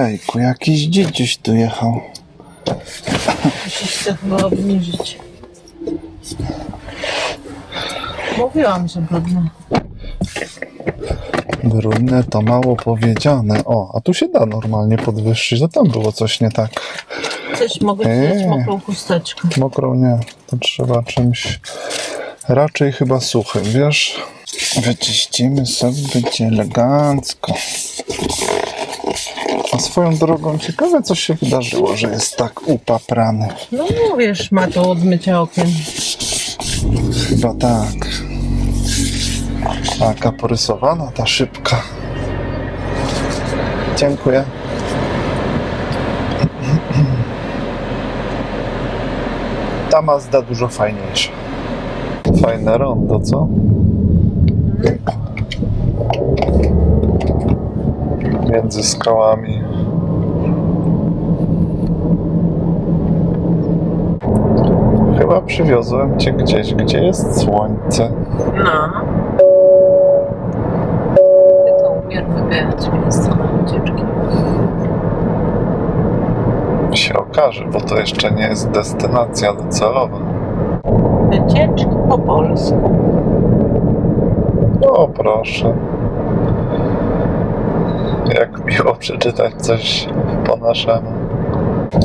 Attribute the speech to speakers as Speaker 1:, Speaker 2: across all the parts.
Speaker 1: Ojejku, jakiś dzidziuś tu jechał.
Speaker 2: Musisz się chyba obniżyć. Mówiłam, że brudno.
Speaker 1: Brudne to mało powiedziane. O, a tu się da normalnie podwyższyć. No tam było coś nie tak.
Speaker 2: Coś mogę
Speaker 1: Eee.
Speaker 2: dać mokrą chusteczkę.
Speaker 1: Mokrą nie. To trzeba czymś raczej chyba suchym, wiesz? Wyczyścimy sobie, będzie elegancko. A swoją drogą ciekawe, co się wydarzyło, że jest tak upaprany.
Speaker 2: No mówisz, ma to odmycia okien.
Speaker 1: Chyba tak. Taka porysowana ta szybka. Dziękuję. Ta Mazda dużo fajniejsza. Fajne rondo, co? Między skałami. Chyba przywiozłem cię gdzieś, gdzie jest słońce.
Speaker 2: No. Ty to umiesz wybierać miejsce na wycieczki.
Speaker 1: się okaże, bo to jeszcze nie jest destynacja docelowa.
Speaker 2: Wycieczki po polsku.
Speaker 1: O proszę. Jak miło przeczytać coś po naszemu.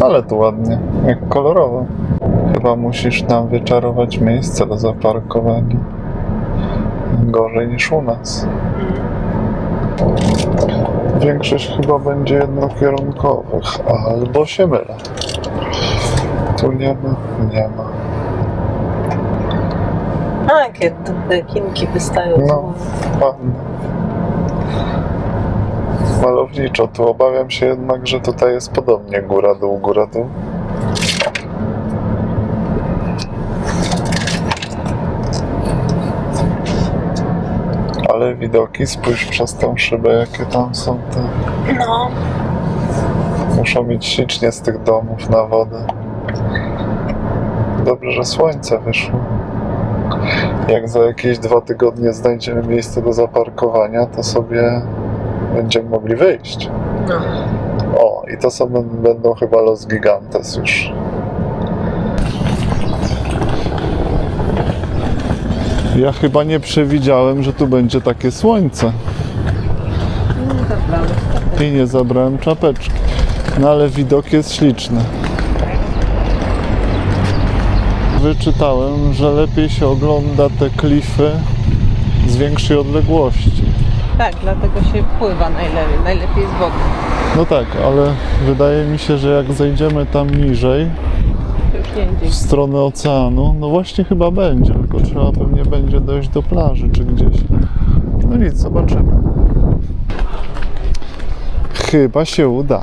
Speaker 1: Ale tu ładnie, jak kolorowo. Chyba musisz nam wyczarować miejsce do zaparkowania. Gorzej niż u nas. Większość chyba będzie jednokierunkowych, albo się mylę. Tu nie ma, nie ma.
Speaker 2: A, jakie te kinki wystają
Speaker 1: No.
Speaker 2: głowy.
Speaker 1: Malowniczo, tu obawiam się jednak, że tutaj jest podobnie góra dół, góra dół. Ale widoki, spójrz przez tę szybę, jakie tam są te.
Speaker 2: No.
Speaker 1: Muszą mieć ślicznie z tych domów na wodę. Dobrze, że słońce wyszło. Jak za jakieś dwa tygodnie znajdziemy miejsce do zaparkowania, to sobie będziemy mogli wyjść.
Speaker 2: no.
Speaker 1: O, i to są, będą chyba Los Gigantes już. Ja chyba nie przewidziałem, że tu będzie takie słońce. I nie zabrałem czapeczki. No ale widok jest śliczny. Wyczytałem, że lepiej się ogląda te klify z większej odległości.
Speaker 2: Tak, dlatego się pływa najlepiej, najlepiej z boku.
Speaker 1: No tak, ale wydaje mi się, że jak zejdziemy tam niżej,
Speaker 2: To już nie idzie.
Speaker 1: w stronę oceanu, no właśnie chyba będzie, tylko trzeba pewnie będzie dojść do plaży czy gdzieś. No nic, zobaczymy. Chyba się uda.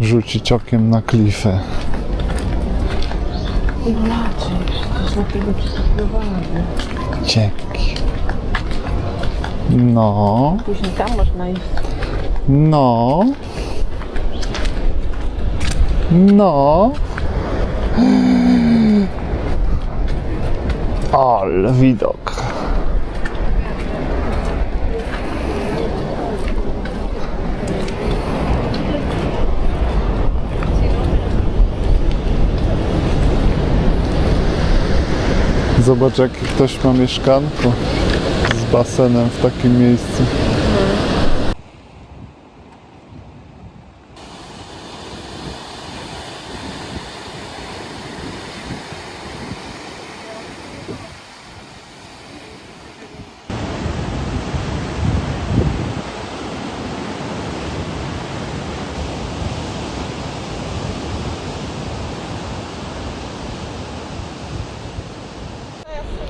Speaker 1: Rzucić okiem na klify.
Speaker 2: Inaczej, przecież na tego przystępowałem.
Speaker 1: Dzięki. No,
Speaker 2: Później tam można iść.
Speaker 1: no. No. Ale widok. Zobacz, jak ktoś ma mieszkanko basenem w takim miejscu.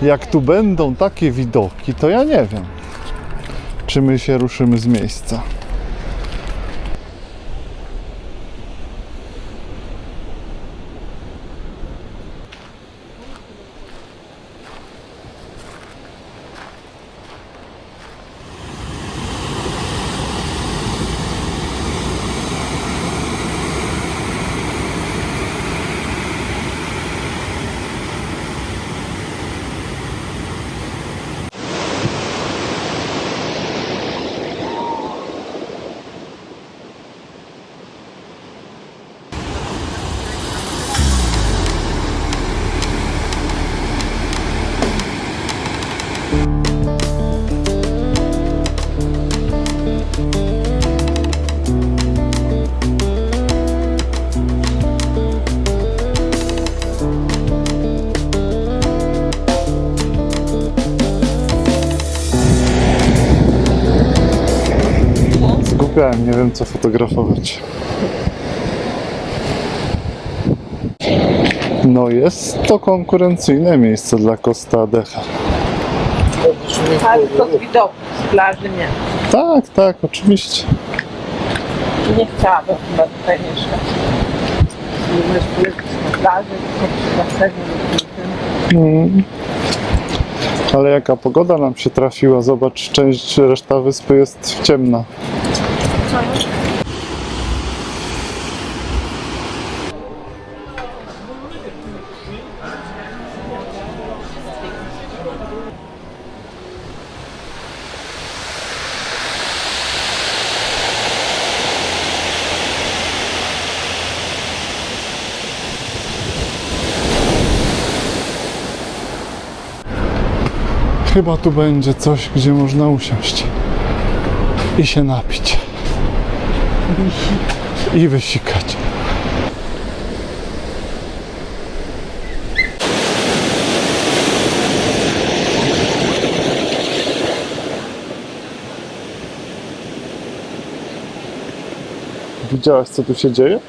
Speaker 1: Jak tu będą takie widoki, to ja nie wiem, czy my się ruszymy z miejsca. Wiem, nie wiem co fotografować. No jest to konkurencyjne miejsce dla Costa Adecha.
Speaker 2: Ale to z widoku, z plaży nie.
Speaker 1: Tak, tak, oczywiście.
Speaker 2: Nie chciałabym chyba tutaj mieszkać. Pojeździć na plaży.
Speaker 1: Mm. Ale jaka pogoda nam się trafiła, zobacz, część, reszta wyspy jest ciemna. Chyba tu będzie coś, gdzie można usiąść i się napić. I wysikać. Widziałaś, co tu się dzieje?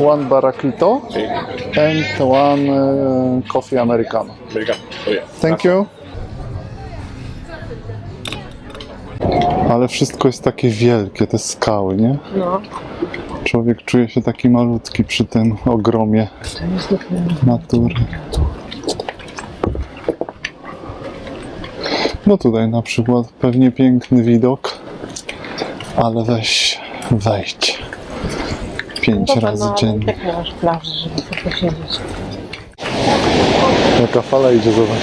Speaker 1: One Barraquito and one uh, coffee Americano.
Speaker 3: Americano. Oh yeah.
Speaker 1: Thank you. Ale wszystko jest takie wielkie, te skały, nie?
Speaker 2: No,
Speaker 1: Człowiek czuje się taki malutki przy tym ogromie natury. No tutaj na przykład pewnie piękny widok, ale weź, wejdź. Pięć
Speaker 2: Dobra,
Speaker 1: razy
Speaker 2: no,
Speaker 1: dziennie.
Speaker 2: tak nie masz plaży, żeby sobie posiedzieć.
Speaker 1: Jaka fala idzie, zobacz.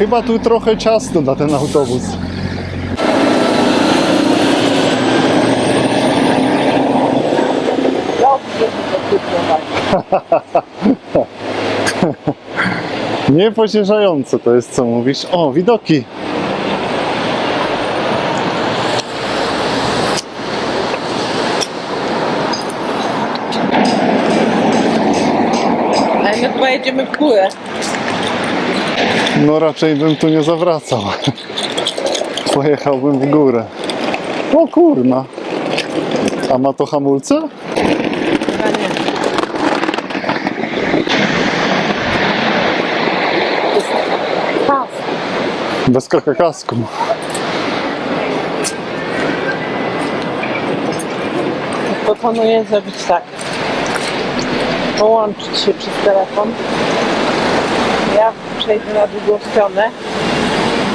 Speaker 1: Chyba tu trochę ciasno na ten autobus.
Speaker 2: Dobrze, że to
Speaker 1: jest, co mówisz. O, widoki.
Speaker 2: Ale my chyba jedziemy w górę.
Speaker 1: No raczej bym tu nie zawracał. Pojechałbym w górę. O kurna. A ma to hamulce? Bez kakakasku.
Speaker 2: Proponuję zrobić tak. Połączyć się przez telefon. Ja przejdę na drugą stronę.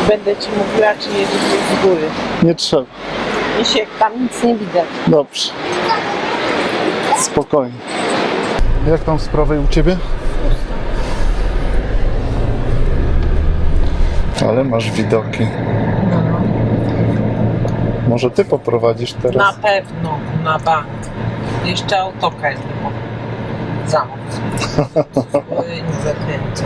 Speaker 2: Będę Ci mówiła, czy jedziesz z góry.
Speaker 1: Nie trzeba.
Speaker 2: Misiek, tam nic nie widać.
Speaker 1: Dobrze. Spokojnie. Jak tam sprawy u Ciebie? Ale masz widoki. Może Ty poprowadzisz
Speaker 2: Na
Speaker 1: teraz?
Speaker 2: pewno, na bank. Jeszcze autokar nie ma. Za. Nie zakręcę.